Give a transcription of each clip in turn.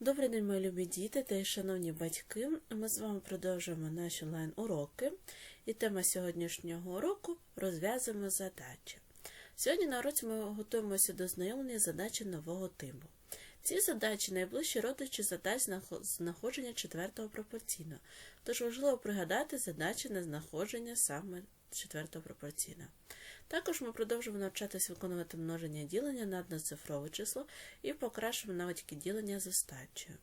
Добрий день, мої любі діти та й шановні батьки. Ми з вами продовжуємо наші онлайн-уроки. І тема сьогоднішнього уроку розв'язуємо задачі. Сьогодні на уроці ми готуємося до знайомлення задачі нового типу. Ці задачі найближчі родичі задач знаходження четвертого пропорційного, тож важливо пригадати задачі на знаходження саме четвертого пропорційного. Також ми продовжуємо навчатися виконувати множення ділення на одноцифрове число і покращуємо навички ділення з остачею.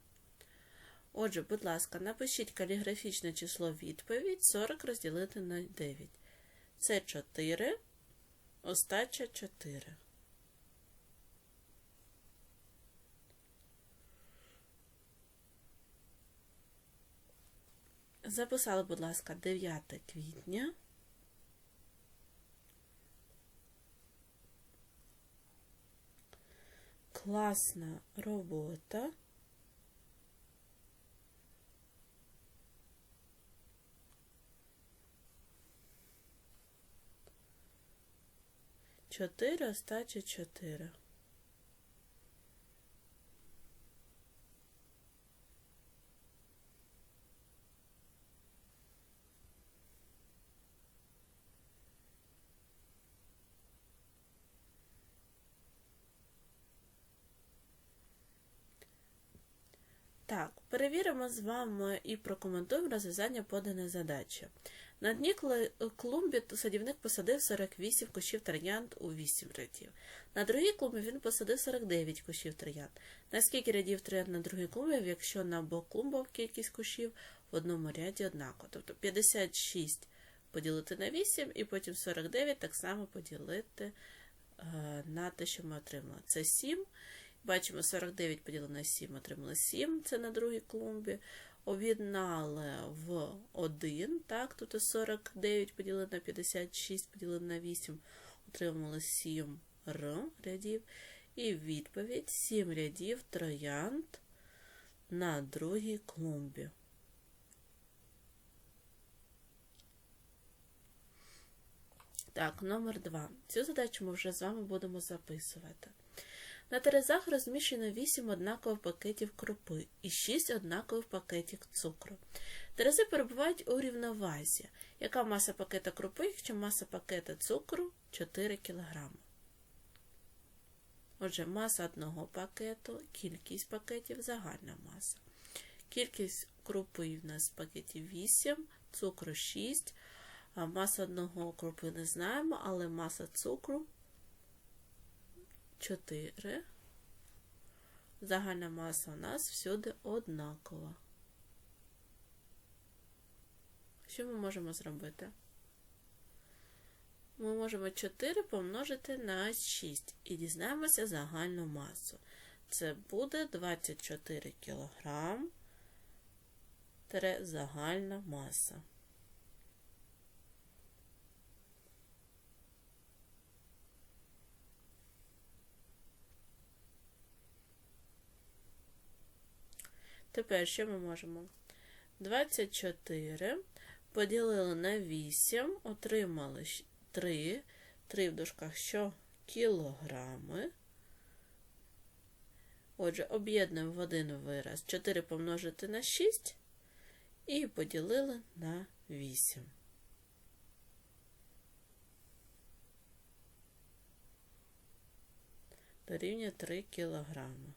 Отже, будь ласка, напишіть каліграфічне число відповідь 40 розділити на 9. Це 4, остача 4. Записали, будь ласка, 9 квітня. класна робота. Чотири остачі чотири. Так, перевіримо з вами і прокоментуємо розв'язання поданої задачі. На дні клумбі садівник посадив 48 кущів троянд у 8 рядів. На другій клумбі він посадив 49 кущів троянд. На скільки рядів троянд на другій клумбі, якщо на обох клумбах кількість кущів в одному ряді однаково. Тобто 56 поділити на 8 і потім 49 так само поділити е, на те, що ми отримали. Це 7. Бачимо 49 поділено на 7, отримали 7, це на другій клумбі. Об'єднали в 1, так, тут 49 поділено на 56, поділено на 8, отримали 7 р рядів. І відповідь 7 рядів троянд на другій клумбі. Так, номер 2. Цю задачу ми вже з вами будемо записувати. На терезах розміщено 8 однакових пакетів крупи і 6 однакових пакетів цукру. Терези перебувають у рівновазі. Яка маса пакета крупи, якщо маса пакета цукру 4 кг. Отже, маса одного пакету, кількість пакетів, загальна маса. Кількість крупи в нас в пакеті 8, цукру 6. Маса одного крупи не знаємо, але маса цукру 4. Загальна маса у нас всюди однакова. Що ми можемо зробити? Ми можемо 4 помножити на 6 і дізнаємося загальну масу. Це буде 24 кг загальна маса. Тепер що ми можемо? 24 поділили на 8, отримали 3, 3 в дужках що кілограми. Отже, об'єднуємо в один вираз 4 помножити на 6 і поділили на 8. Дорівнює 3 кілограми.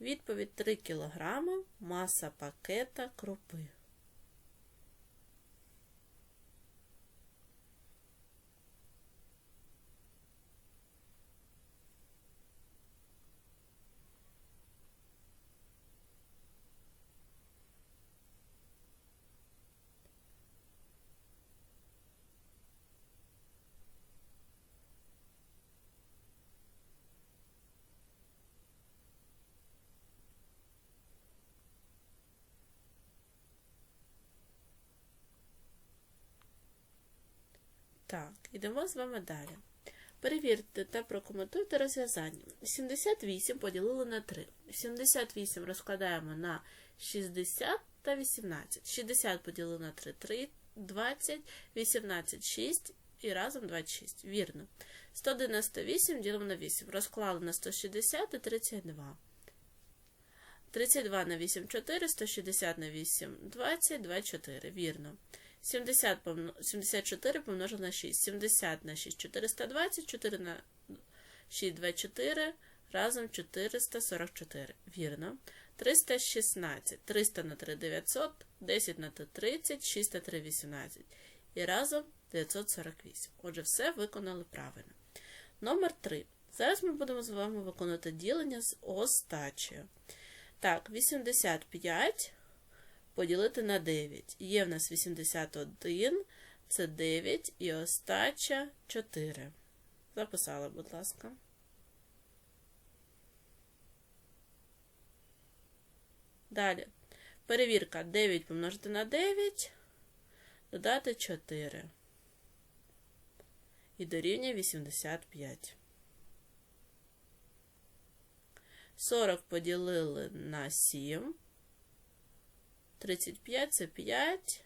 Відповідь 3 кг маса пакета крупи. Так, ідемо з вами далі. Перевірте та прокоментуйте розв'язання. 78 поділили на 3. 78 розкладаємо на 60 та 18. 60 поділили на 3, 3, 20, 18, 6 і разом 26. Вірно. 198 ділимо на 8. Розклали на 160 і 32. 32 на 8 4, 160 на 8 20, 24. Вірно. 70 помно... 74 помножено на 6. 70 на 6 420, 4 на 6 24, разом 444. Вірно. 316. 300 на 3 900, 10 на 3 30, 6 на 3 18. І разом 948. Отже, все виконали правильно. Номер 3. Зараз ми будемо з вами виконувати ділення з остачею. Так, 85 поділити на 9. Є в нас 81, це 9 і остача 4. Записала, будь ласка. Далі. Перевірка 9 помножити на 9, додати 4. І дорівнює 85. 40 поділили на 7. 35 це 5.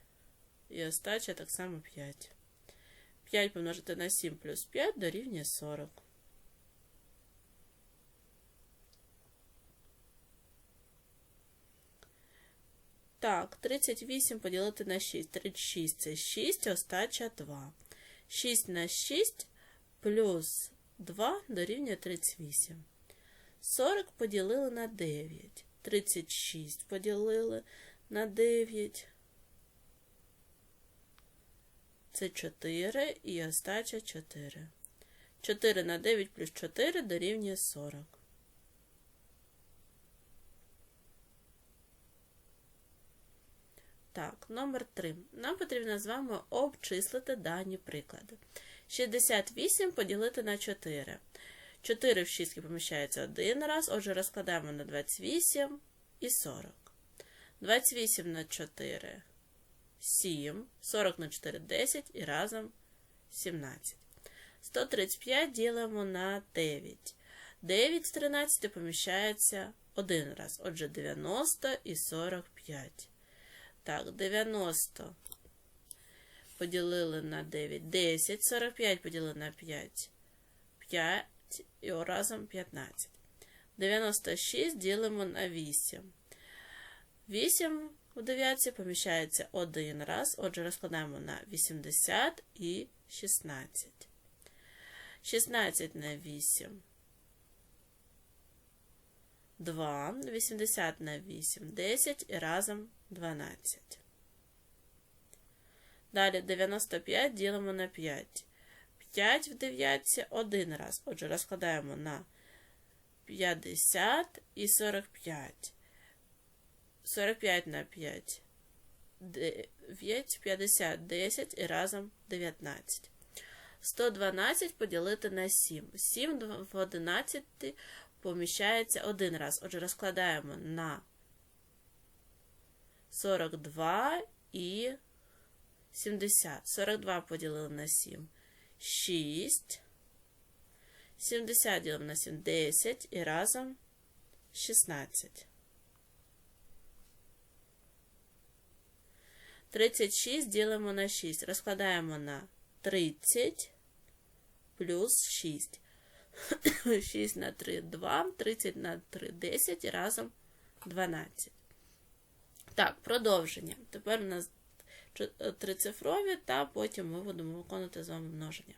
І остача так само 5. 5 помножити на 7 плюс 5 дорівнює 40. Так, 38 поділити на 6. 36 це 6, остача 2. 6 на 6 плюс 2 дорівнює 38. 40 поділили на 9. 36 поділили на 9. Це 4 і остача 4. 4 на 9 плюс 4 дорівнює 40. Так, номер 3. Нам потрібно з вами обчислити дані приклади. 68 поділити на 4. 4 в 6 поміщається один раз, отже, розкладаємо на 28 і 40. 28 на 4 7, 40 на 4 10 і разом 17. 135 ділимо на 9. 9 з 13 поміщається один раз, отже, 90 і 45. Так, 90 поділили на 9, 10, 45 поділили на 5, 5 і разом 15. 96 ділимо на 8. 8 у 9 поміщається один раз, отже, розкладаємо на 80 і 16. 16 на 8. 2, 80 на 8, 10 і разом 12. Далі 95 ділимо на 5. 5 в 9 один раз. Отже, розкладаємо на 50 і 45. 45 на 5. 9, 50, 10 і разом 19. 112 поділити на 7. 7 в 11 поміщається один раз. Отже, розкладаємо на 42 і 70. 42 поділили на 7. 6. 70 ділимо на 7, 10 і разом 16. 36 ділимо на 6. Розкладаємо на 30 плюс 6. 6 на 3 2, 30 на 3 10 і разом 12. Так, продовження. Тепер у нас трицифрові, та потім ми будемо виконувати з вами множення.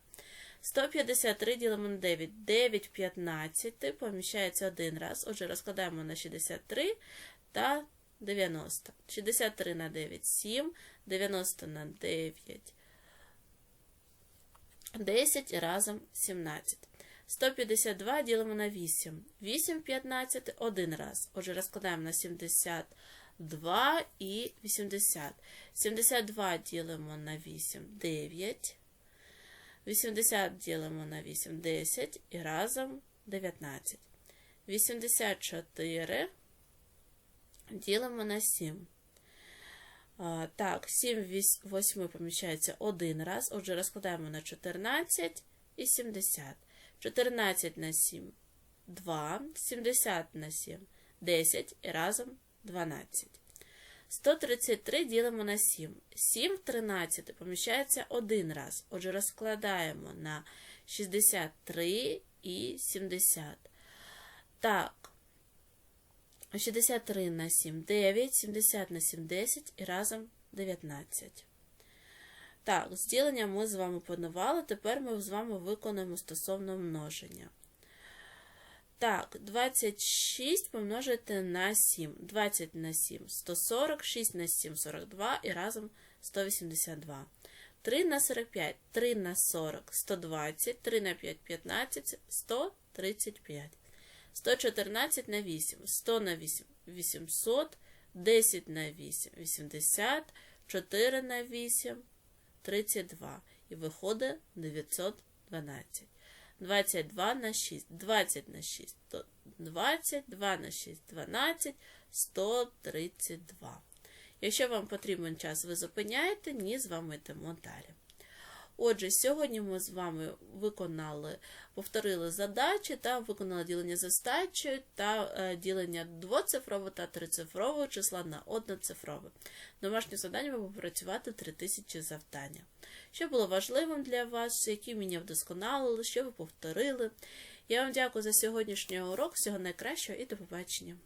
153 ділимо на 9. 9 15 поміщається один раз. Отже, розкладаємо на 63 та 90. 63 на 9 7, 90 на 9 10 і разом 17. 152 ділимо на 8. 8 15 один раз. Отже, розкладаємо на 72 і 80. 72 ділимо на 8 9. 80 ділимо на 8 10 і разом 19. 84 ділимо на 7. Так, 7 8 поміщається один раз. Отже, розкладаємо на 14 і 70. 14 на 7 2, 70 на 7 10 і разом 12. 133 ділимо на 7. 7 в 13 поміщається один раз. Отже, розкладаємо на 63 і 70. Так, 63 на 7 9, 70 на 7 10 і разом 19. Так, з діленням ми з вами планували, тепер ми з вами виконуємо стосовно множення. Так, 26 помножити на 7. 20 на 7 140, 6 на 7 42 і разом 182. 3 на 45, 3 на 40 120, 3 на 5 15 135. 114 на 8, 100 на 8 800, 10 на 8 80, 4 на 8 32. І виходить 912. 22 на 6, 20 на 6, то 20, 2 на 6, 12, 132. Якщо вам потрібен час, ви зупиняєте, ні, з вами йдемо далі. Отже, сьогодні ми з вами виконали, повторили задачі та виконали ділення за стачею та е, ділення двоцифрового та трицифрового числа на одноцифрове. Домашнє завдання ви попрацювати 3000 завдання. Що було важливим для вас, які вміння вдосконалили, що ви повторили. Я вам дякую за сьогоднішній урок. Всього найкращого і до побачення.